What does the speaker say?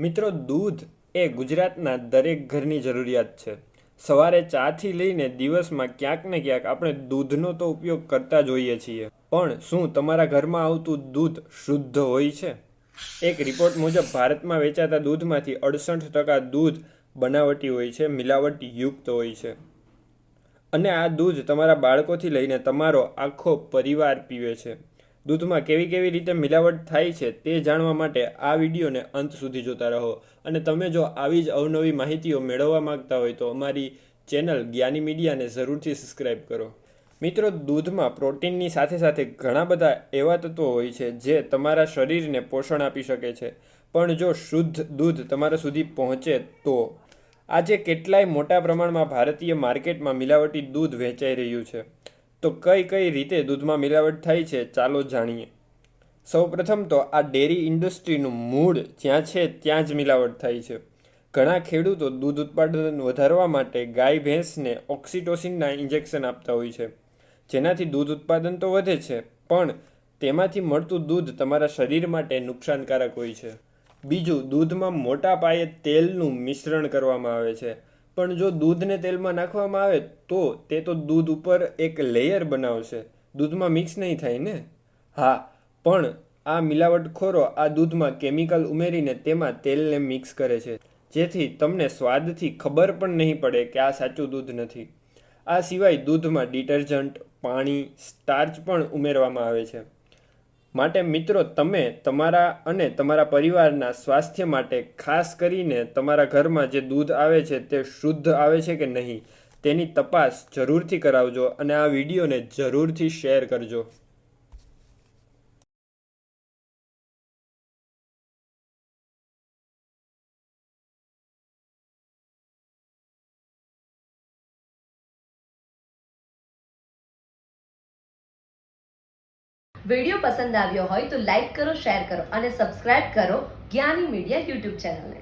મિત્રો, દૂધ એ ગુજરાતના દરેક ઘરની જરૂરિયાત છે. સવારે ચાથી લઈને દિવસમાં ક્યાંક ને ક્યાંક આપણે દૂધનો તો ઉપયોગ કરતા જ હોઈએ છીએ. પણ શું તમારા ઘરમાં આવતું દૂધ શુદ્ધ હોય છે? એક રિપોર્ટ મુજબ, ભારતમાં વેચાતા દૂધમાંથી અડસઠ ટકા દૂધ બનાવટી હોય છે મિલાવટ યુક્ત હોય છે. અને આ દૂધ તમારા બાળકોથી લઈને તમારો આખો પરિવાર પીવે છે. દૂધમાં કેવી કેવી રીતે મિલાવટ થાય છે તે જાણવા માટે આ વિડીયોને અંત સુધી જોતા રહો. અને તમે જો આવી જ અવનવી માહિતીઓ મેળવવા માંગતા હોય તો અમારી ચેનલ જ્ઞાની મીડિયાને જરૂરથી સબસ્ક્રાઇબ કરો. મિત્રો, દૂધમાં પ્રોટીનની સાથે સાથે ઘણા બધા એવા તત્વો હોય છે જે તમારા શરીરને પોષણ આપી શકે છે. પણ જો શુદ્ધ દૂધ તમારા સુધી પહોંચે તો? આજે કેટલાય મોટા પ્રમાણમાં ભારતીય માર્કેટમાં મિલાવટી દૂધ વેચાઈ રહ્યું છે. તો કઈ કઈ રીતે દૂધમાં મિલાવટ થાય છે ચાલો જાણીએ. સૌપ્રથમ તો આ ડેરી ઇન્ડસ્ટ્રીનું મૂળ જ્યાં છે ત્યાં જ મિલાવટ થાય છે. ઘણા ખેડૂતો દૂધ ઉત્પાદન વધારવા માટે ગાય ભેંસને ઓક્સિટોસિનના ઇન્જેક્શન આપતા હોય છે. જેનાથી દૂધ ઉત્પાદન તો વધે છે, પણ તેમાંથી મળતું દૂધ તમારા શરીર માટે નુકસાનકારક હોય છે. બીજું, દૂધમાં મોટા પાયે તેલનું મિશ્રણ કરવામાં આવે છે. પણ જો દૂધને તેલમાં નાખવામાં આવે તો તે તો દૂધ ઉપર એક લેયર બનાવશે. દૂધમાં મિક્સ નહીં થાય ને? હા, પણ આ મિલાવટખોરો આ દૂધમાં કેમિકલ ઉમેરીને તેમાં તેલને મિક્સ કરે છે. જેથી તમને સ્વાદથી ખબર પણ નહીં પડે કે આ સાચું દૂધ નથી. આ સિવાય દૂધમાં ડિટર્જન્ટ પાણી સ્ટાર્ચ પણ ઉમેરવામાં આવે છે. માટે મિત્રો, તમે તમારા અને તમારા પરિવારના સ્વાસ્થ્ય માટે ખાસ કરીને તમારા ઘરમાં જે દૂધ આવે છે તે શુદ્ધ આવે છે કે નહીં, તેની તપાસ જરૂરથી કરાવજો અને આ વિડીયોને જરૂરથી શેર કરજો. વીડિયો પસંદ આવ્યો હોય તો લાઈક કરો, શેર કરો અને સબસ્ક્રાઇબ કરો જ્ઞાની મીડિયા યુટ્યુબ ચેનલને.